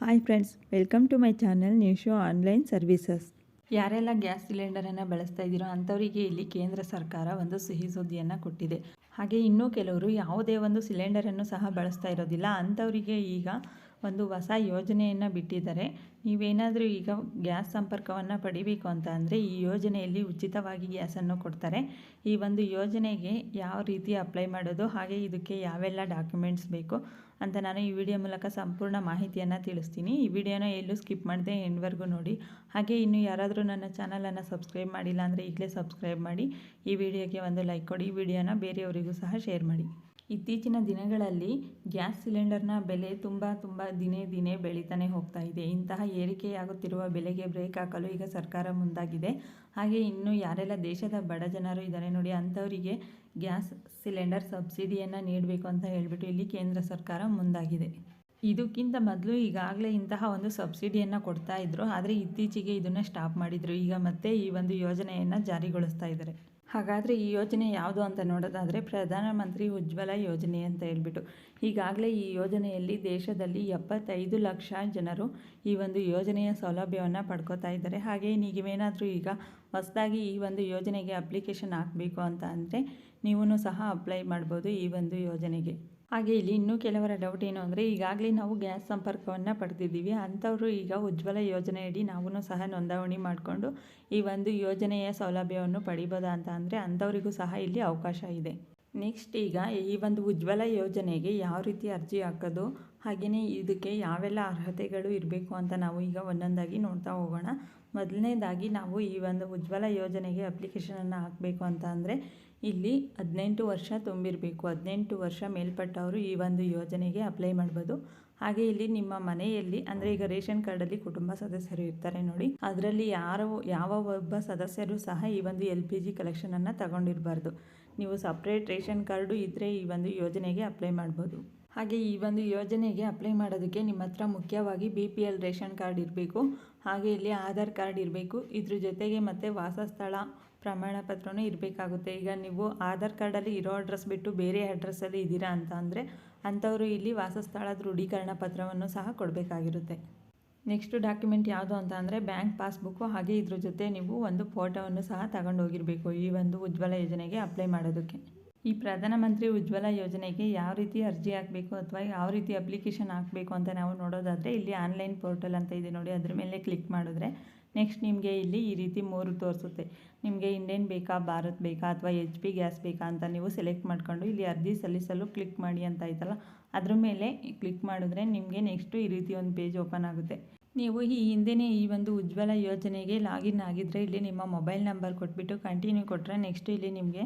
Hi friends welcome to my channel ನ್ಯೂಶೋ online services ಯಾರೆಲ್ಲ gas ಸಿಲಿಂಡರನ್ನು ಬಳಸ್ತಾ ಇದ್ದೀರೋ ಅಂಥವರಿಗೆ ಇಲ್ಲಿ ಕೇಂದ್ರ ಸರ್ಕಾರ ಒಂದು ಸಿಹಿ ಸುದ್ದಿಯನ್ನು ಕೊಟ್ಟಿದೆ. ಹಾಗೆ ಇನ್ನೂ ಕೆಲವರು ಯಾವುದೇ ಒಂದು ಸಿಲಿಂಡರನ್ನು ಸಹ ಬಳಸ್ತಾ ಇರೋದಿಲ್ಲ. ಅಂಥವರಿಗೆ ಈಗ ಒಂದು ಹೊಸ ಯೋಜನೆಯನ್ನು ಬಿಟ್ಟಿದ್ದಾರೆ. ನೀವೇನಾದರೂ ಈಗ ಗ್ಯಾಸ್ ಸಂಪರ್ಕವನ್ನು ಪಡಿಬೇಕು ಅಂತ ಅಂದರೆ ಈ ಯೋಜನೆಯಲ್ಲಿ ಉಚಿತವಾಗಿ ಗ್ಯಾಸನ್ನು ಕೊಡ್ತಾರೆ. ಈ ಒಂದು ಯೋಜನೆಗೆ ಯಾವ ರೀತಿ ಅಪ್ಲೈ ಮಾಡೋದು, ಹಾಗೆ ಇದಕ್ಕೆ ಯಾವೆಲ್ಲ ಡಾಕ್ಯುಮೆಂಟ್ಸ್ ಬೇಕು ಅಂತ ನಾನು ಈ ವಿಡಿಯೋ ಮೂಲಕ ಸಂಪೂರ್ಣ ಮಾಹಿತಿಯನ್ನು ತಿಳಿಸ್ತೀನಿ. ಈ ವಿಡಿಯೋನ ಎಲ್ಲೂ ಸ್ಕಿಪ್ ಮಾಡದೆ ಎಂಡ್ವರೆಗೂ ನೋಡಿ. ಹಾಗೆ ಇನ್ನು ಯಾರಾದರೂ ನನ್ನ ಚಾನಲನ್ನು ಸಬ್ಸ್ಕ್ರೈಬ್ ಮಾಡಿಲ್ಲ ಅಂದರೆ ಈಗಲೇ ಸಬ್ಸ್ಕ್ರೈಬ್ ಮಾಡಿ. ಈ ವಿಡಿಯೋಗೆ ಒಂದು ಲೈಕ್ ಕೊಡಿ ಈ ವಿಡಿಯೋನ ಬೇರೆಯವರಿಗೂ ಸಹ ಶೇರ್ ಮಾಡಿ. ಇತ್ತೀಚಿನ ದಿನಗಳಲ್ಲಿ ಗ್ಯಾಸ್ ಸಿಲಿಂಡರ್ನ ಬೆಲೆ ತುಂಬ ತುಂಬ ದಿನೇ ದಿನೇ ಬೆಳೀತಾನೆ ಹೋಗ್ತಾ ಇದೆ. ಇಂತಹ ಏರಿಕೆಯಾಗುತ್ತಿರುವ ಬೆಲೆಗೆ ಬ್ರೇಕ್ ಹಾಕಲು ಈಗ ಸರ್ಕಾರ ಮುಂದಾಗಿದೆ. ಹಾಗೆ ಇನ್ನು ಯಾರೆಲ್ಲ ದೇಶದ ಬಡ ಜನರು ಇದ್ದಾರೆ ನೋಡಿ, ಅಂಥವರಿಗೆ ಗ್ಯಾಸ್ ಸಿಲಿಂಡರ್ ಸಬ್ಸಿಡಿಯನ್ನು ನೀಡಬೇಕು ಅಂತ ಹೇಳಿಬಿಟ್ಟು ಇಲ್ಲಿ ಕೇಂದ್ರ ಸರ್ಕಾರ ಮುಂದಾಗಿದೆ. ಇದಕ್ಕಿಂತ ಮೊದಲು ಈಗಾಗಲೇ ಇಂತಹ ಒಂದು ಸಬ್ಸಿಡಿಯನ್ನು ಕೊಡ್ತಾ ಇದ್ರು, ಆದರೆ ಇತ್ತೀಚೆಗೆ ಇದನ್ನು ಸ್ಟಾಪ್ ಮಾಡಿದರು. ಈಗ ಮತ್ತೆ ಈ ಒಂದು ಯೋಜನೆಯನ್ನು ಜಾರಿಗೊಳಿಸ್ತಾ ಇದ್ದಾರೆ. ಹಾಗಾದರೆ ಈ ಯೋಜನೆ ಯಾವುದು ಅಂತ ನೋಡೋದಾದರೆ ಪ್ರಧಾನಮಂತ್ರಿ ಉಜ್ವಲ ಯೋಜನೆ ಅಂತ ಹೇಳ್ಬಿಟ್ಟು. ಈಗಾಗಲೇ ಈ ಯೋಜನೆಯಲ್ಲಿ ದೇಶದಲ್ಲಿ ಎಪ್ಪತ್ತೈದು ಲಕ್ಷ ಜನರು ಈ ಒಂದು ಯೋಜನೆಯ ಸೌಲಭ್ಯವನ್ನು ಪಡ್ಕೋತಾ ಇದ್ದಾರೆ. ಹಾಗೆಯೇ ನೀವೇನಾದರೂ ಈಗ ಹೊಸದಾಗಿ ಈ ಒಂದು ಯೋಜನೆಗೆ ಅಪ್ಲಿಕೇಶನ್ ಹಾಕಬೇಕು ಅಂತ ಅಂದರೆ ನೀವೂ ಸಹ ಅಪ್ಲೈ ಮಾಡ್ಬೋದು ಈ ಒಂದು ಯೋಜನೆಗೆ. ಹಾಗೆ ಇಲ್ಲಿ ಇನ್ನೂ ಕೆಲವರ ಡೌಟ್ ಏನು ಅಂದರೆ, ಈಗಾಗಲೇ ನಾವು ಗ್ಯಾಸ್ ಸಂಪರ್ಕವನ್ನು ಪಡೆದಿದ್ದೀವಿ. ಅಂಥವರು ಈಗ ಉಜ್ವಲ ಯೋಜನೆಯಡಿ ನಾವು ಸಹ ನೋಂದಾವಣಿ ಮಾಡಿಕೊಂಡು ಈ ಒಂದು ಯೋಜನೆಯ ಸೌಲಭ್ಯವನ್ನು ಪಡಿಬೋದಾ ಅಂತ ಅಂದರೆ, ಅಂಥವರಿಗೂ ಸಹ ಇಲ್ಲಿ ಅವಕಾಶ ಇದೆ. ನೆಕ್ಸ್ಟ್ ಈಗ ಈ ಒಂದು ಉಜ್ವಲ ಯೋಜನೆಗೆ ಯಾವ ರೀತಿ ಅರ್ಜಿ ಹಾಕೋದು ಹಾಗೆಯೇ ಇದಕ್ಕೆ ಯಾವೆಲ್ಲ ಅರ್ಹತೆಗಳು ಇರಬೇಕು ಅಂತ ನಾವು ಈಗ ಒಂದೊಂದಾಗಿ ನೋಡ್ತಾ ಹೋಗೋಣ. ಮೊದಲನೇದಾಗಿ ನಾವು ಈ ಒಂದು ಉಜ್ವಲ ಯೋಜನೆಗೆ ಅಪ್ಲಿಕೇಶನನ್ನು ಹಾಕಬೇಕು ಅಂತ ಅಂದರೆ ಇಲ್ಲಿ ಹದಿನೆಂಟು ವರ್ಷ ತುಂಬಿರಬೇಕು. ಹದಿನೆಂಟು ವರ್ಷ ಮೇಲ್ಪಟ್ಟವರು ಈ ಒಂದು ಯೋಜನೆಗೆ ಅಪ್ಲೈ ಮಾಡ್ಬೋದು. ಹಾಗೆ ಇಲ್ಲಿ ನಿಮ್ಮ ಮನೆಯಲ್ಲಿ, ಅಂದರೆ ಈಗ ರೇಷನ್ ಕಾರ್ಡಲ್ಲಿ ಕುಟುಂಬ ಸದಸ್ಯರು ಇರ್ತಾರೆ ನೋಡಿ, ಅದರಲ್ಲಿ ಯಾರು, ಯಾವ ಒಬ್ಬ ಸದಸ್ಯರು ಸಹ ಈ ಒಂದು ಎಲ್ ಪಿ ಜಿ ಕಲೆಕ್ಷನನ್ನು ತಗೊಂಡಿರಬಾರ್ದು. ನೀವು ಸಪ್ರೇಟ್ ರೇಷನ್ ಕಾರ್ಡು ಇದ್ದರೆ ಈ ಒಂದು ಯೋಜನೆಗೆ ಅಪ್ಲೈ ಮಾಡ್ಬೋದು. ಹಾಗೆ ಈ ಒಂದು ಯೋಜನೆಗೆ ಅಪ್ಲೈ ಮಾಡೋದಕ್ಕೆ ನಿಮ್ಮ ಹತ್ರ ಮುಖ್ಯವಾಗಿ B P L ration card ಇರಬೇಕು. ಹಾಗೆ ಇಲ್ಲಿ ಆಧಾರ್ ಕಾರ್ಡ್ ಇರಬೇಕು. ಇದ್ರ ಜೊತೆಗೆ ಮತ್ತು ವಾಸಸ್ಥಳ ಪ್ರಮಾಣ ಪತ್ರವೂ ಇರಬೇಕಾಗುತ್ತೆ. ಈಗ ನೀವು ಆಧಾರ್ ಕಾರ್ಡಲ್ಲಿ ಇರೋ ಅಡ್ರೆಸ್ ಬಿಟ್ಟು ಬೇರೆ ಅಡ್ರೆಸ್ಸಲ್ಲಿ ಇದ್ದೀರಾ ಅಂತ ಅಂದರೆ ಅಂಥವರು ಇಲ್ಲಿ ವಾಸಸ್ಥಳ ದೃಢೀಕರಣ ಪತ್ರವನ್ನು ಸಹ ಕೊಡಬೇಕಾಗಿರುತ್ತೆ. ನೆಕ್ಸ್ಟ್ ಡಾಕ್ಯುಮೆಂಟ್ ಯಾವುದು ಅಂತ ಅಂದರೆ ಬ್ಯಾಂಕ್ ಪಾಸ್ಬುಕ್ಕು ಹಾಗೆ ಇದ್ರ ಜೊತೆ ನೀವು ಒಂದು ಫೋಟೋವನ್ನು ಸಹ ತಗೊಂಡು ಹೋಗಿರಬೇಕು ಈ ಒಂದು ಉಜ್ವಲ ಯೋಜನೆಗೆ ಅಪ್ಲೈ ಮಾಡೋದಕ್ಕೆ. ಈ ಪ್ರಧಾನಮಂತ್ರಿ ಉಜ್ವಲ ಯೋಜನೆಗೆ ಯಾವ ರೀತಿ ಅರ್ಜಿ ಹಾಕಬೇಕು ಅಥವಾ ಯಾವ ರೀತಿ ಅಪ್ಲಿಕೇಶನ್ ಹಾಕಬೇಕು ಅಂತ ನಾವು ನೋಡೋದಾದರೆ ಇಲ್ಲಿ ಆನ್ಲೈನ್ ಪೋರ್ಟಲ್ ಅಂತ ಇದೆ ನೋಡಿ ಅದ್ರ ಮೇಲೆ ಕ್ಲಿಕ್ ಮಾಡಿದ್ರೆ ನೆಕ್ಸ್ಟ್ ನಿಮಗೆ ಇಲ್ಲಿ ಈ ರೀತಿ ಮೂರು ತೋರಿಸುತ್ತೆ. ನಿಮಗೆ ಇಂಡಿಯನ್ ಬೇಕಾ, ಭಾರತ್ ಬೇಕಾ, ಅಥವಾ ಎಚ್ ಪಿ ಗ್ಯಾಸ್ ಬೇಕಾ ಅಂತ ನೀವು ಸೆಲೆಕ್ಟ್ ಮಾಡ್ಕೊಂಡು ಇಲ್ಲಿ ಅರ್ಜಿ ಸಲ್ಲಿಸಲು ಕ್ಲಿಕ್ ಮಾಡಿ ಅಂತ ಆಯ್ತಲ್ಲ? ಅದ್ರ ಮೇಲೆ ಕ್ಲಿಕ್ ಮಾಡಿದ್ರೆ ನಿಮಗೆ ನೆಕ್ಸ್ಟು ಈ ರೀತಿ ಒಂದು ಪೇಜ್ ಓಪನ್ ಆಗುತ್ತೆ. ನೀವು ಈ ಹಿಂದೆಯೇ ಈ ಒಂದು ಉಜ್ವಲ ಯೋಜನೆಗೆ ಲಾಗಿನ್ ಆಗಿದ್ದರೆ ಇಲ್ಲಿ ನಿಮ್ಮ ಮೊಬೈಲ್ ನಂಬರ್ ಕೊಟ್ಬಿಟ್ಟು ಕಂಟಿನ್ಯೂ ಕೊಟ್ಟರೆ ನೆಕ್ಸ್ಟ್ ಇಲ್ಲಿ ನಿಮಗೆ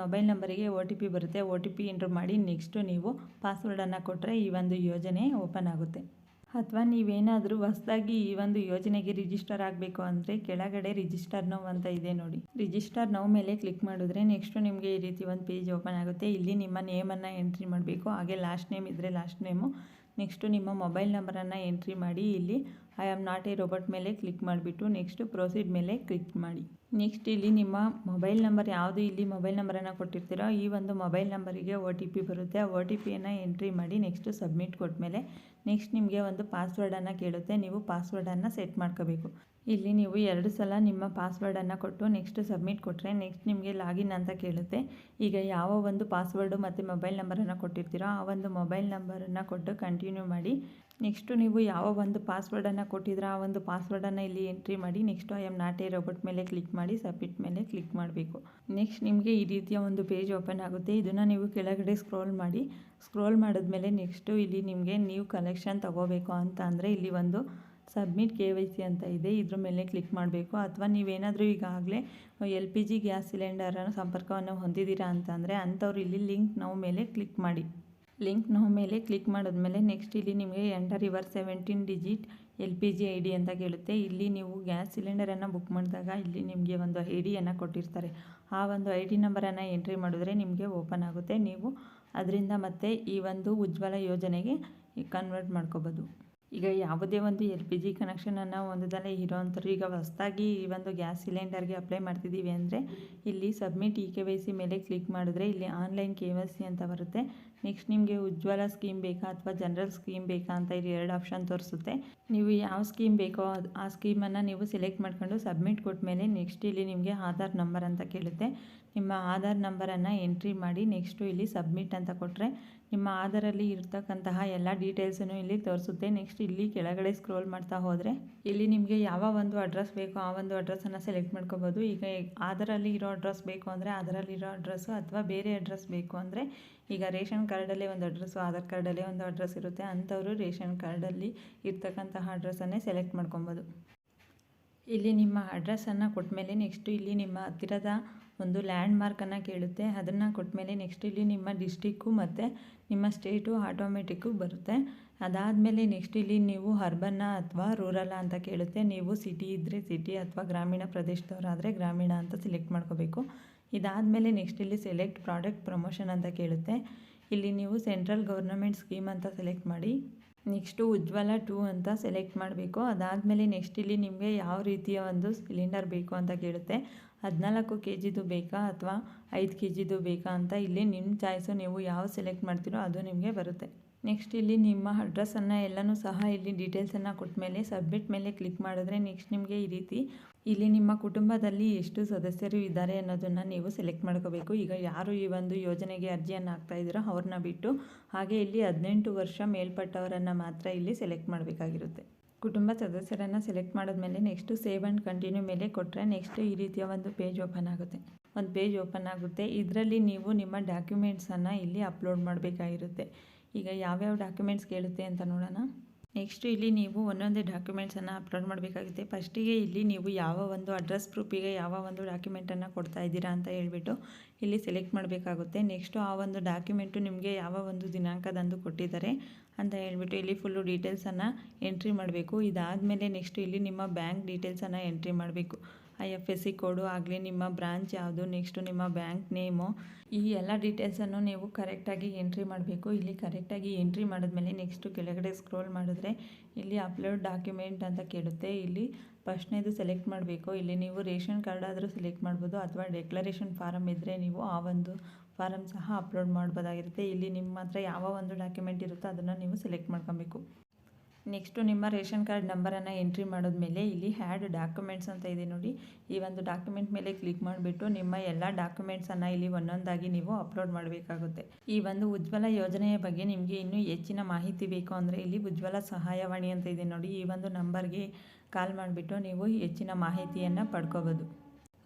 ಮೊಬೈಲ್ ನಂಬರಿಗೆ ಒ ಟಿ ಪಿ ಬರುತ್ತೆ. ಒ ಟಿ ಪಿ ಎಂಟ್ರ್ ಮಾಡಿ ನೆಕ್ಸ್ಟು ನೀವು ಪಾಸ್ವರ್ಡನ್ನು ಕೊಟ್ಟರೆ ಈ ಒಂದು ಯೋಜನೆ ಓಪನ್ ಆಗುತ್ತೆ. ಅಥವಾ ನೀವೇನಾದರೂ ಹೊಸದಾಗಿ ಈ ಒಂದು ಯೋಜನೆಗೆ ರಿಜಿಸ್ಟರ್ ಆಗಬೇಕು ಅಂದರೆ ಕೆಳಗಡೆ ರಿಜಿಸ್ಟರ್ ನೋವು ಅಂತ ಇದೆ ನೋಡಿ. ರಿಜಿಸ್ಟರ್ ನೋವು ಮೇಲೆ ಕ್ಲಿಕ್ ಮಾಡಿದ್ರೆ ನೆಕ್ಸ್ಟು ನಿಮಗೆ ಈ ರೀತಿ ಒಂದು ಪೇಜ್ ಓಪನ್ ಆಗುತ್ತೆ. ಇಲ್ಲಿ ನಿಮ್ಮ ನೇಮನ್ನು ಎಂಟ್ರಿ ಮಾಡಬೇಕು. ಹಾಗೆ ಲಾಸ್ಟ್ ನೇಮ್ ಇದ್ದರೆ ಲಾಸ್ಟ್ ನೇಮು ನೆಕ್ಸ್ಟು ನಿಮ್ಮ ಮೊಬೈಲ್ ನಂಬರನ್ನು ಎಂಟ್ರಿ ಮಾಡಿ. ಇಲ್ಲಿ I am not a robot ಮೇಲೆ ಕ್ಲಿಕ್ ಮಾಡಿಬಿಟ್ಟು ನೆಕ್ಸ್ಟು ಪ್ರೊಸೀಡ್ ಮೇಲೆ ಕ್ಲಿಕ್ ಮಾಡಿ. ನೆಕ್ಸ್ಟ್ ಇಲ್ಲಿ ನಿಮ್ಮ ಮೊಬೈಲ್ ನಂಬರ್ ಯಾವುದು? ಇಲ್ಲಿ ಮೊಬೈಲ್ ನಂಬರನ್ನು ಕೊಟ್ಟಿರ್ತೀರೋ? ಈ ಒಂದು ಮೊಬೈಲ್ ನಂಬರಿಗೆ ಒ ಟಿ ಪಿ ಬರುತ್ತೆ. ಆ ಒ ಟಿ ಪಿಯನ್ನು ಎಂಟ್ರಿ ಮಾಡಿ ನೆಕ್ಸ್ಟು ಸಬ್ಮಿಟ್ ಕೊಟ್ಟಮೇಲೆ ನೆಕ್ಸ್ಟ್ ನಿಮಗೆ ಒಂದು ಪಾಸ್ವರ್ಡನ್ನು ಕೇಳುತ್ತೆ. ನೀವು ಪಾಸ್ವರ್ಡನ್ನು ಸೆಟ್ ಮಾಡ್ಕೋಬೇಕು. ಇಲ್ಲಿ ನೀವು ಎರಡು ಸಲ ನಿಮ್ಮ ಪಾಸ್ವರ್ಡನ್ನು ಕೊಟ್ಟು ನೆಕ್ಸ್ಟ್ ಸಬ್ಮಿಟ್ ಕೊಟ್ಟರೆ ನೆಕ್ಸ್ಟ್ ನಿಮಗೆ ಲಾಗಿನ್ ಅಂತ ಕೇಳುತ್ತೆ. ಈಗ ಯಾವ ಒಂದು ಪಾಸ್ವರ್ಡು ಮತ್ತು ಮೊಬೈಲ್ ನಂಬರನ್ನು ಕೊಟ್ಟಿರ್ತೀರೋ ಆ ಒಂದು ಮೊಬೈಲ್ ನಂಬರನ್ನು ಕೊಟ್ಟು ಕಂಟಿನ್ಯೂ ಮಾಡಿ. ನೆಕ್ಸ್ಟು ನೀವು ಯಾವ ಒಂದು ಪಾಸ್ವರ್ಡನ್ನು ಕೊಟ್ಟಿದ್ರೆ ಆ ಒಂದು ಪಾಸ್ವರ್ಡನ್ನು ಇಲ್ಲಿ ಎಂಟ್ರಿ ಮಾಡಿ. Next I'm not a robot ಮೇಲೆ ಕ್ಲಿಕ್ ಮಾಡಿ ಸಬ್ಮಿಟ್ ಮೇಲೆ ಕ್ಲಿಕ್ ಮಾಡಬೇಕು. ನೆಕ್ಸ್ಟ್ ನಿಮಗೆ ಈ ರೀತಿಯ ಒಂದು ಪೇಜ್ ಓಪನ್ ಆಗುತ್ತೆ. ಇದನ್ನು ನೀವು ಕೆಳಗಡೆ ಸ್ಕ್ರೋಲ್ ಮಾಡಿ. ಸ್ಕ್ರೋಲ್ ಮಾಡಿದ್ಮೇಲೆ ನೆಕ್ಸ್ಟು ಇಲ್ಲಿ ನಿಮಗೆ ನೀವು ಕಲೆಕ್ಷನ್ ತೊಗೋಬೇಕು ಅಂತ ಅಂದರೆ ಇಲ್ಲಿ ಒಂದು ಸಬ್ಮಿಟ್ ಕೆ ವೈ ಸಿ ಅಂತ ಇದೆ, ಇದ್ರ ಮೇಲೆ ಕ್ಲಿಕ್ ಮಾಡಬೇಕು. ಅಥವಾ ನೀವೇನಾದರೂ ಈಗಾಗಲೇ ಎಲ್ ಪಿ ಜಿ ಗ್ಯಾಸ್ ಸಿಲಿಂಡರನ್ನು ಸಂಪರ್ಕವನ್ನು ಹೊಂದಿದ್ದೀರಾ ಅಂತಂದರೆ ಅಂಥವ್ರು ಇಲ್ಲಿ ಲಿಂಕ್ ನಾವು ಮೇಲೆ ಕ್ಲಿಕ್ ಮಾಡಿ. ಲಿಂಕ್ ನಾವು ಮೇಲೆ ಕ್ಲಿಕ್ ಮಾಡಿದ್ಮೇಲೆ ನೆಕ್ಸ್ಟ್ ಇಲ್ಲಿ ನಿಮಗೆ enter your seventeen digit L P G I D ಅಂತ ಕೇಳುತ್ತೆ. ಇಲ್ಲಿ ನೀವು ಗ್ಯಾಸ್ ಸಿಲಿಂಡರನ್ನು ಬುಕ್ ಮಾಡಿದಾಗ ಇಲ್ಲಿ ನಿಮಗೆ ಒಂದು ಐ ಡಿಯನ್ನು ಕೊಟ್ಟಿರ್ತಾರೆ. ಆ ಒಂದು ಐ ಡಿ ನಂಬರನ್ನು ಎಂಟ್ರಿ ಮಾಡಿದ್ರೆ ನಿಮಗೆ ಓಪನ್ ಆಗುತ್ತೆ. ನೀವು ಅದರಿಂದ ಮತ್ತೆ ಈ ಒಂದು ಉಜ್ವಲ ಯೋಜನೆಗೆ ಕನ್ವರ್ಟ್ ಮಾಡ್ಕೋಬೋದು. ಈಗ ಯಾವುದೇ ಒಂದು ಎಲ್ ಪಿ ಜಿ ಕನೆಕ್ಷನನ್ನು ಹೊಂದದಲ್ಲೇ ಇರೋವಂಥವ್ರು ಈಗ ಹೊಸದಾಗಿ ಈ ಒಂದು ಗ್ಯಾಸ್ ಸಿಲಿಂಡರ್ಗೆ ಅಪ್ಲೈ ಮಾಡ್ತಿದ್ದೀವಿ ಅಂದರೆ ಇಲ್ಲಿ submit E K Y C ಮೇಲೆ ಕ್ಲಿಕ್ ಮಾಡಿದ್ರೆ ಇಲ್ಲಿ ಆನ್ಲೈನ್ ಕೆ ವೈ ಸಿ ಅಂತ ಬರುತ್ತೆ. ನೆಕ್ಸ್ಟ್ ನಿಮಗೆ ಉಜ್ವಲ ಸ್ಕೀಮ್ ಬೇಕಾ ಅಥವಾ ಜನರಲ್ ಸ್ಕೀಮ್ ಬೇಕಾ ಅಂತ ಇಲ್ಲಿ ಎರಡು ಆಪ್ಷನ್ ತೋರಿಸುತ್ತೆ. ನೀವು ಯಾವ ಸ್ಕೀಮ್ ಬೇಕೋ ಆ ಸ್ಕೀಮನ್ನು ನೀವು ಸೆಲೆಕ್ಟ್ ಮಾಡಿಕೊಂಡು ಸಬ್ಮಿಟ್ ಕೊಟ್ಮೇಲೆ ನೆಕ್ಸ್ಟ್ ಇಲ್ಲಿ ನಿಮಗೆ ಆಧಾರ್ ನಂಬರ್ ಅಂತ ಕೇಳುತ್ತೆ. ನಿಮ್ಮ ಆಧಾರ್ ನಂಬರನ್ನು ಎಂಟ್ರಿ ಮಾಡಿ ನೆಕ್ಸ್ಟು ಇಲ್ಲಿ ಸಬ್ಮಿಟ್ ಅಂತ ಕೊಟ್ಟರೆ ನಿಮ್ಮ ಆಧಾರಲ್ಲಿ ಇರ್ತಕ್ಕಂತಹ ಎಲ್ಲ ಡೀಟೇಲ್ಸನ್ನು ಇಲ್ಲಿ ತೋರಿಸುತ್ತೆ. ನೆಕ್ಸ್ಟ್ ಇಲ್ಲಿ ಕೆಳಗಡೆ ಸ್ಕ್ರೋಲ್ ಮಾಡ್ತಾ ಹೋದರೆ, ಇಲ್ಲಿ ನಿಮಗೆ ಯಾವ ಒಂದು ಅಡ್ರೆಸ್ ಬೇಕೋ ಆ ಒಂದು ಅಡ್ರೆಸ್ಸನ್ನು ಸೆಲೆಕ್ಟ್ ಮಾಡ್ಕೋಬೋದು. ಈಗ ಅದರಲ್ಲಿ ಇರೋ ಅಡ್ರೆಸ್ ಬೇಕು ಅಂದರೆ ಅದರಲ್ಲಿರೋ ಅಡ್ರೆಸ್ಸು ಅಥವಾ ಬೇರೆ ಅಡ್ರೆಸ್ ಬೇಕು ಅಂದರೆ, ಈಗ ರೇಷನ್ ಕಾರ್ಡಲ್ಲೇ ಒಂದು ಅಡ್ರೆಸ್ಸು ಆಧಾರ್ ಕಾರ್ಡಲ್ಲೇ ಒಂದು ಅಡ್ರೆಸ್ ಇರುತ್ತೆ. ಅಂಥವರು ರೇಷನ್ ಕಾರ್ಡಲ್ಲಿ ಇರ್ತಕ್ಕಂತಹ ಅಡ್ರೆಸ್ಸನ್ನೇ ಸೆಲೆಕ್ಟ್ ಮಾಡ್ಕೊಬೋದು. ಇಲ್ಲಿ ನಿಮ್ಮ ಅಡ್ರೆಸ್ಸನ್ನು ಕೊಟ್ಟಮೇಲೆ ನೆಕ್ಸ್ಟು ಇಲ್ಲಿ ನಿಮ್ಮ ಹತ್ತಿರದ ಒಂದು ಲ್ಯಾಂಡ್ ಮಾರ್ಕನ್ನು ಕೇಳುತ್ತೆ. ಅದನ್ನು ಕೊಟ್ಟಮೇಲೆ ನೆಕ್ಸ್ಟ್ ಇಲ್ಲಿ ನಿಮ್ಮ ಡಿಸ್ಟಿಕ್ಕು ಮತ್ತು ನಿಮ್ಮ ಸ್ಟೇಟು ಆಟೋಮೆಟಿಕ್ಕು ಬರುತ್ತೆ. ಅದಾದಮೇಲೆ ನೆಕ್ಸ್ಟ್ ಇಲ್ಲಿ ನೀವು ಅರ್ಬನ್ನ ಅಥವಾ ರೂರಲ್ಲ ಅಂತ ಕೇಳುತ್ತೆ. ನೀವು ಸಿಟಿ ಇದ್ದರೆ ಸಿಟಿ ಅಥವಾ ಗ್ರಾಮೀಣ ಪ್ರದೇಶದವರಾದರೆ ಗ್ರಾಮೀಣ ಅಂತ ಸೆಲೆಕ್ಟ್ ಮಾಡ್ಕೋಬೇಕು. ಇದಾದಮೇಲೆ ನೆಕ್ಸ್ಟ್ ಇಲ್ಲಿ ಸೆಲೆಕ್ಟ್ ಪ್ರಾಡಕ್ಟ್ ಪ್ರಮೋಷನ್ ಅಂತ ಕೇಳುತ್ತೆ. ಇಲ್ಲಿ ನೀವು ಸೆಂಟ್ರಲ್ ಗೌರ್ನಮೆಂಟ್ ಸ್ಕೀಮ್ ಅಂತ ಸೆಲೆಕ್ಟ್ ಮಾಡಿ ನೆಕ್ಸ್ಟು ಉಜ್ವಲ ಟೂ ಅಂತ ಸೆಲೆಕ್ಟ್ ಮಾಡಬೇಕು. ಅದಾದಮೇಲೆ ನೆಕ್ಸ್ಟ್ ಇಲ್ಲಿ ನಿಮಗೆ ಯಾವ ರೀತಿಯ ಒಂದು ಸಿಲಿಂಡರ್ ಬೇಕು ಅಂತ ಕೇಳುತ್ತೆ. ಹದಿನಾಲ್ಕು ಕೆ ಜಿದು ಬೇಕಾ ಅಥವಾ ಐದು ಕೆ ಜಿದು ಬೇಕಾ ಅಂತ ಇಲ್ಲಿ ನಿಮ್ಮ ಚಾಯ್ಸು ನೀವು ಯಾವ ಸೆಲೆಕ್ಟ್ ಮಾಡ್ತೀರೋ ಅದು ನಿಮಗೆ ಬರುತ್ತೆ. ನೆಕ್ಸ್ಟ್ ಇಲ್ಲಿ ನಿಮ್ಮ ಅಡ್ರೆಸ್ಸನ್ನು ಎಲ್ಲನೂ ಸಹ ಇಲ್ಲಿ ಡೀಟೇಲ್ಸನ್ನು ಕೊಟ್ಟ ಮೇಲೆ ಸಬ್ಮಿಟ್ ಮೇಲೆ ಕ್ಲಿಕ್ ಮಾಡಿದ್ರೆ ನೆಕ್ಸ್ಟ್ ನಿಮಗೆ ಈ ರೀತಿ ಇಲ್ಲಿ ನಿಮ್ಮ ಕುಟುಂಬದಲ್ಲಿ ಎಷ್ಟು ಸದಸ್ಯರು ಇದ್ದಾರೆ ಅನ್ನೋದನ್ನು ನೀವು ಸೆಲೆಕ್ಟ್ ಮಾಡ್ಕೋಬೇಕು. ಈಗ ಯಾರು ಈ ಒಂದು ಯೋಜನೆಗೆ ಅರ್ಜಿಯನ್ನು ಹಾಕ್ತಾ ಇದ್ದೀರೋ ಅವ್ರನ್ನ ಬಿಟ್ಟು ಹಾಗೆ ಇಲ್ಲಿ ಹದಿನೆಂಟು ವರ್ಷ ಮೇಲ್ಪಟ್ಟವರನ್ನು ಮಾತ್ರ ಇಲ್ಲಿ ಸೆಲೆಕ್ಟ್ ಮಾಡಬೇಕಾಗಿರುತ್ತೆ. ಕುಟುಂಬ ಸದಸ್ಯರನ್ನು ಸೆಲೆಕ್ಟ್ ಮಾಡಿದ್ಮೇಲೆ ನೆಕ್ಸ್ಟು ಸೇವ್ ಆ್ಯಂಡ್ ಕಂಟಿನ್ಯೂ ಮೇಲೆ ಕೊಟ್ಟರೆ ನೆಕ್ಸ್ಟ್ ಈ ರೀತಿಯ ಒಂದು ಪೇಜ್ ಓಪನ್ ಆಗುತ್ತೆ. ಒಂದು ಪೇಜ್ ಓಪನ್ ಆಗುತ್ತೆ. ಇದರಲ್ಲಿ ನೀವು ನಿಮ್ಮ ಡಾಕ್ಯುಮೆಂಟ್ಸನ್ನು ಇಲ್ಲಿ ಅಪ್ಲೋಡ್ ಮಾಡಬೇಕಾಗಿರುತ್ತೆ. ಈಗ ಯಾವ್ಯಾವ ಡಾಕ್ಯುಮೆಂಟ್ಸ್ ಕೇಳುತ್ತೆ ಅಂತ ನೋಡೋಣ. ನೆಕ್ಸ್ಟ್ ಇಲ್ಲಿ ನೀವು ಒಂದೊಂದೇ ಡಾಕ್ಯುಮೆಂಟ್ಸನ್ನು ಅಪ್ಲೋಡ್ ಮಾಡಬೇಕಾಗುತ್ತೆ. ಫಸ್ಟಿಗೆ ಇಲ್ಲಿ ನೀವು ಯಾವ ಒಂದು ಅಡ್ರೆಸ್ ಪ್ರೂಫಿಗೆ ಯಾವ ಒಂದು ಡಾಕ್ಯುಮೆಂಟನ್ನು ಕೊಡ್ತಾ ಇದ್ದೀರಾ ಅಂತ ಹೇಳಿಬಿಟ್ಟು ಇಲ್ಲಿ ಸೆಲೆಕ್ಟ್ ಮಾಡಬೇಕಾಗುತ್ತೆ. ನೆಕ್ಸ್ಟು ಆ ಒಂದು ಡಾಕ್ಯುಮೆಂಟು ನಿಮಗೆ ಯಾವ ಒಂದು ದಿನಾಂಕದಂದು ಕೊಟ್ಟಿದ್ದಾರೆ ಅಂತ ಹೇಳಿಬಿಟ್ಟು ಇಲ್ಲಿ ಫುಲ್ಲು ಡೀಟೇಲ್ಸನ್ನು ಎಂಟ್ರಿ ಮಾಡಬೇಕು. ಇದಾದಮೇಲೆ ನೆಕ್ಸ್ಟ್ ಇಲ್ಲಿ ನಿಮ್ಮ ಬ್ಯಾಂಕ್ ಡೀಟೇಲ್ಸನ್ನು ಎಂಟ್ರಿ ಮಾಡಬೇಕು. I F S C code ಆಗಲಿ, ನಿಮ್ಮ ಬ್ರಾಂಚ್ ಯಾವುದು, ನೆಕ್ಸ್ಟು ನಿಮ್ಮ ಬ್ಯಾಂಕ್ ನೇಮು, ಈ ಎಲ್ಲ ಡೀಟೇಲ್ಸನ್ನು ನೀವು ಕರೆಕ್ಟಾಗಿ ಎಂಟ್ರಿ ಮಾಡಬೇಕು. ಇಲ್ಲಿ ಕರೆಕ್ಟಾಗಿ ಎಂಟ್ರಿ ಮಾಡಿದ್ಮೇಲೆ ನೆಕ್ಸ್ಟು ಕೆಳಗಡೆ ಸ್ಕ್ರೋಲ್ ಮಾಡಿದ್ರೆ ಇಲ್ಲಿ ಅಪ್ಲೋಡ್ ಡಾಕ್ಯುಮೆಂಟ್ ಅಂತ ಕೇಳುತ್ತೆ. ಇಲ್ಲಿ ಫಸ್ಟ್ನೇದು ಸೆಲೆಕ್ಟ್ ಮಾಡಬೇಕು. ಇಲ್ಲಿ ನೀವು ರೇಷನ್ ಕಾರ್ಡ್ ಆದರೂ ಸೆಲೆಕ್ಟ್ ಮಾಡ್ಬೋದು, ಅಥವಾ ಡೆಕ್ಲರೇಷನ್ ಫಾರಮ್ ಇದ್ದರೆ ನೀವು ಆ ಒಂದು ಫಾರಮ್ ಸಹ ಅಪ್ಲೋಡ್ ಮಾಡ್ಬೋದಾಗಿರುತ್ತೆ. ಇಲ್ಲಿ ನಿಮ್ಮ ಹತ್ರ ಯಾವ ಒಂದು ಡಾಕ್ಯುಮೆಂಟ್ ಇರುತ್ತೋ ಅದನ್ನು ನೀವು ಸೆಲೆಕ್ಟ್ ಮಾಡ್ಕೊಬೇಕು. ನೆಕ್ಸ್ಟು ನಿಮ್ಮ ರೇಷನ್ ಕಾರ್ಡ್ ನಂಬರನ್ನು ಎಂಟ್ರಿ ಮಾಡಿದ ಮೇಲೆ ಇಲ್ಲಿ ಹ್ಯಾಡ್ ಡಾಕ್ಯುಮೆಂಟ್ಸ್ ಅಂತ ಇದೆ ನೋಡಿ. ಈ ಒಂದು ಡಾಕ್ಯುಮೆಂಟ್ ಮೇಲೆ ಕ್ಲಿಕ್ ಮಾಡಿಬಿಟ್ಟು ನಿಮ್ಮ ಎಲ್ಲ ಡಾಕ್ಯುಮೆಂಟ್ಸನ್ನು ಇಲ್ಲಿ ಒಂದೊಂದಾಗಿ ನೀವು ಅಪ್ಲೋಡ್ ಮಾಡಬೇಕಾಗುತ್ತೆ. ಈ ಒಂದು ಉಜ್ವಲ ಯೋಜನೆಯ ಬಗ್ಗೆ ನಿಮಗೆ ಇನ್ನೂ ಹೆಚ್ಚಿನ ಮಾಹಿತಿ ಬೇಕು ಅಂದರೆ ಇಲ್ಲಿ ಉಜ್ವಲ ಸಹಾಯವಾಣಿ ಅಂತ ಇದೆ ನೋಡಿ. ಈ ಒಂದು ನಂಬರ್ಗೆ ಕಾಲ್ ಮಾಡಿಬಿಟ್ಟು ನೀವು ಹೆಚ್ಚಿನ ಮಾಹಿತಿಯನ್ನು ಪಡ್ಕೋಬೋದು.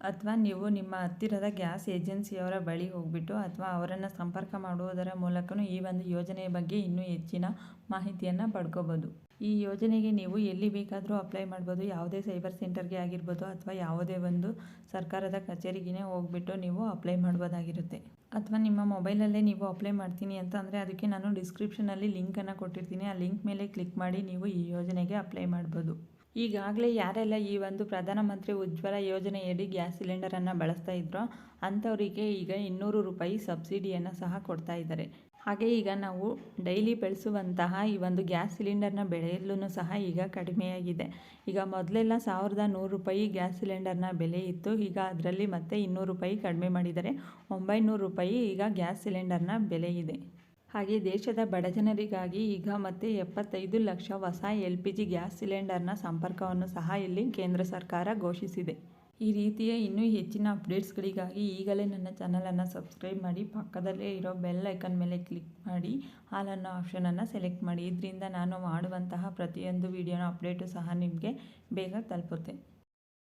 ಅಥವಾ ನೀವು ನಿಮ್ಮ ಹತ್ತಿರದ ಗ್ಯಾಸ್ ಏಜೆನ್ಸಿಯವರ ಬಳಿ ಹೋಗಿಬಿಟ್ಟು ಅಥವಾ ಅವರನ್ನು ಸಂಪರ್ಕ ಮಾಡುವುದರ ಮೂಲಕವೂ ಈ ಒಂದು ಯೋಜನೆಯ ಬಗ್ಗೆ ಇನ್ನೂ ಹೆಚ್ಚಿನ ಮಾಹಿತಿಯನ್ನು ಪಡ್ಕೋಬೋದು. ಈ ಯೋಜನೆಗೆ ನೀವು ಎಲ್ಲಿ ಬೇಕಾದರೂ ಅಪ್ಲೈ ಮಾಡ್ಬೋದು. ಯಾವುದೇ ಸೈಬರ್ ಸೆಂಟರ್ಗೆ ಆಗಿರ್ಬೋದು ಅಥವಾ ಯಾವುದೇ ಒಂದು ಸರ್ಕಾರದ ಕಚೇರಿಗೇ ಹೋಗ್ಬಿಟ್ಟು ನೀವು ಅಪ್ಲೈ ಮಾಡ್ಬೋದಾಗಿರುತ್ತೆ. ಅಥವಾ ನಿಮ್ಮ ಮೊಬೈಲಲ್ಲೇ ನೀವು ಅಪ್ಲೈ ಮಾಡ್ತೀನಿ ಅಂತ ಅಂದರೆ ಅದಕ್ಕೆ ನಾನು ಡಿಸ್ಕ್ರಿಪ್ಷನಲ್ಲಿ ಲಿಂಕನ್ನು ಕೊಟ್ಟಿರ್ತೀನಿ. ಆ ಲಿಂಕ್ ಮೇಲೆ ಕ್ಲಿಕ್ ಮಾಡಿ ನೀವು ಈ ಯೋಜನೆಗೆ ಅಪ್ಲೈ ಮಾಡ್ಬೋದು. ಈಗಾಗಲೇ ಯಾರೆಲ್ಲ ಈ ಒಂದು ಪ್ರಧಾನಮಂತ್ರಿ ಉಜ್ವಲ ಯೋಜನೆಯಡಿ ಗ್ಯಾಸ್ ಸಿಲಿಂಡರನ್ನು ಬಳಸ್ತಾ ಇದ್ರೋ ಅಂಥವರಿಗೆ ಈಗ ಇನ್ನೂರು ರೂಪಾಯಿ ಸಬ್ಸಿಡಿಯನ್ನು ಸಹ ಕೊಡ್ತಾ ಇದ್ದಾರೆ. ಹಾಗೆ ಈಗ ನಾವು ಡೈಲಿ ಬೆಳೆಸುವಂತಹ ಈ ಒಂದು ಗ್ಯಾಸ್ ಸಿಲಿಂಡರ್ನ ಬೆಲೆಯಲ್ಲೂ ಸಹ ಈಗ ಕಡಿಮೆಯಾಗಿದೆ. ಈಗ ಮೊದಲೆಲ್ಲ ಸಾವಿರದ ನೂರು ರೂಪಾಯಿ ಗ್ಯಾಸ್ ಸಿಲಿಂಡರ್ನ ಬೆಲೆ ಇತ್ತು. ಈಗ ಅದರಲ್ಲಿ ಮತ್ತೆ ಇನ್ನೂರು ರೂಪಾಯಿ ಕಡಿಮೆ ಮಾಡಿದ್ದಾರೆ ಒಂಬೈನೂರು ರೂಪಾಯಿ ಈಗ ಗ್ಯಾಸ್ ಸಿಲಿಂಡರ್ನ ಬೆಲೆ ಇದೆ. ಹಾಗೆ ದೇಶದ ಬಡಜನರಿಗಾಗಿ ಈಗ ಮತ್ತೆ ಎಪ್ಪತ್ತೈದು ಲಕ್ಷ ಹೊಸ ಎಲ್ ಪಿ ಜಿ ಗ್ಯಾಸ್ ಸಿಲಿಂಡರ್ನ ಸಂಪರ್ಕವನ್ನು ಸಹ ಇಲ್ಲಿ ಕೇಂದ್ರ ಸರ್ಕಾರ ಘೋಷಿಸಿದೆ. ಈ ರೀತಿಯ ಇನ್ನೂ ಹೆಚ್ಚಿನ ಅಪ್ಡೇಟ್ಸ್ಗಳಿಗಾಗಿ ಈಗಲೇ ನನ್ನ ಚಾನಲನ್ನು ಸಬ್ಸ್ಕ್ರೈಬ್ ಮಾಡಿ, ಪಕ್ಕದಲ್ಲೇ ಇರೋ ಬೆಲ್ ಐಕನ್ ಮೇಲೆ ಕ್ಲಿಕ್ ಮಾಡಿ ಆಲ್ ಅನ್ನೋ ಆಪ್ಷನನ್ನು ಸೆಲೆಕ್ಟ್ ಮಾಡಿ. ಇದರಿಂದ ನಾನು ಮಾಡುವಂತಹ ಪ್ರತಿಯೊಂದು ವಿಡಿಯೋನ ಅಪ್ಡೇಟು ಸಹ ನಿಮಗೆ ಬೇಗ ತಲುಪುತ್ತೆ.